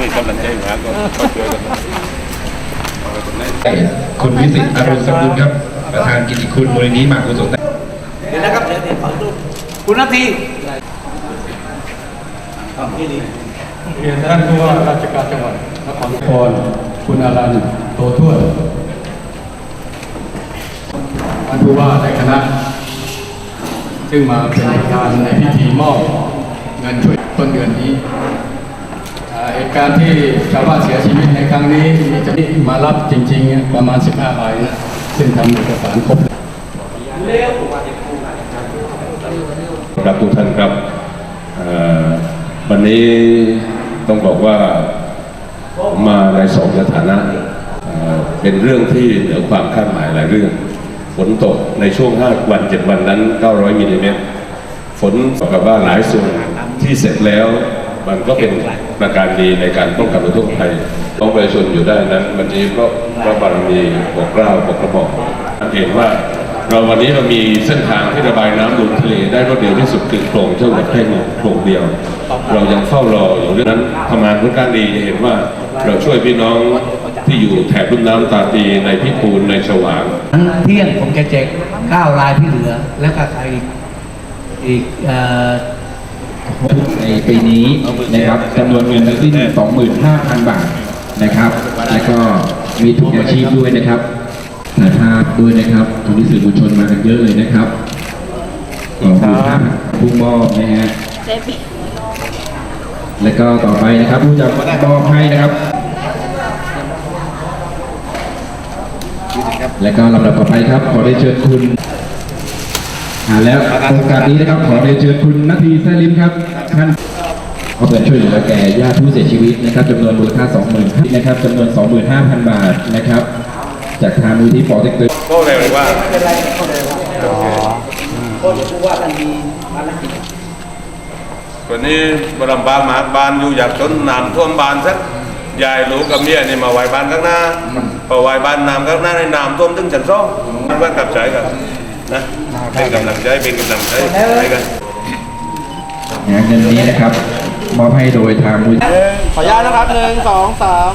มีกำลังใจอยู่นะก็ก็ช่วยกันนะเอาไปคนไหนคุณวิสิตอรุณสมบูรณ์ครับ ประธานกิจคุณมูลนิธิหมากกุศลเดี๋ยวนะครับเดี๋ยวเดี๋ยวขอรูปคุณนาทีเรียนท่านผู้ว่าราชการจังหวัดนครพรคุณอารันโตทวดท่านผู้ว่าในคณะ ซึ่งมาเป็นประธานในพิธีมอบเงินช่วยต้นเดือนนี้อ่าเหตุ การที่ชาวบ้านเสียชีวิตในครั้งนี้มีจ้าหน้าที่มารับจริงๆประมาณ 15รายนะซึ่งทำเอกสารครบครับทุกท่านครับวันนี้ต้องบอกว่ามาในสองสถานะเเป็นเรื่องที่เหนือความคาดหมายหลายเรื่อง ฝนตกในช่วง 5 วัน 7 วันนั้น 900มิลลิเมตรฝนบอกกับว่าหลายส่วนที่เสร็จแล้ว มันก็เป็นประการดีในการป้องกันอุทกภัยต้องประชาชนอยู่ได้นั้น วันนี้ก็พระบารมีปกเกล้าปกกระบอกเห็นว่าเราวันนี้เรามีเส้นทางที่ระบายน้ำลงทะเลได้รวดเร็วที่สุดคือโครงเจ้าหวัดแค่โครงเดียว เรายังเฝ้ารออยู่เรื่องนั้นทำงานค่อนข้างดีจะเห็นว่าเราช่วยพี่น้องที่อยู่แถบรุ่มน้ำตาตีในพิปูนในฉวางเที่ยงผมจะแจกเก้ารายที่เหลือ แล้วก็ใครอีกอีกอ่อ ในปีนี้นะครับจำนวนเงินทั้งสิ้น25,000 บาทนะครับ แล้วก็มีทุนอาชีพด้วยนะครับถ่ายภาพด้วยนะครับตรงนี้สื่อมวลชนมากันเยอะเลยนะครับขอบคุณครับผู้มอบนะฮะแล้วก็ต่อไปนะครับผู้จะมอบให้นะครับและก็ลำดับต่อไปครับ ขอได้เชิญคุณ อ่าแล้วโอกาสนี้นะครับขอได้เชิญคุณนาทีแซลิมครับท่านขอเปิดช่วยเหลือแก่ญาติผู้เสียชีวิตนะครับจำนวนมูลค่า 20,000นะครับจำนวน 25,000 บาทนะครับ จากทางมูลที่ปอเต็กตึงก็เลยว่าก็เดี๋ยวผู้ว่าท่านมีภารกิจวันนี้บรมบานมาบานอยู่อยากจนน้ำท่วมบานสักยายรู้กับเมียนี่มาไหวบานข้างหน้าพอไหวบานน้ำข้างหน้าในน้ำท่วมถึงชั้นสองมันก็กลับใจกัน นะเป็นกำลังใจเป็นกำลังใจให้กันงานเงินนี้นะครับมอบให้โดยทางมูลขออนุญาตนะครับหนึ่งสองสาม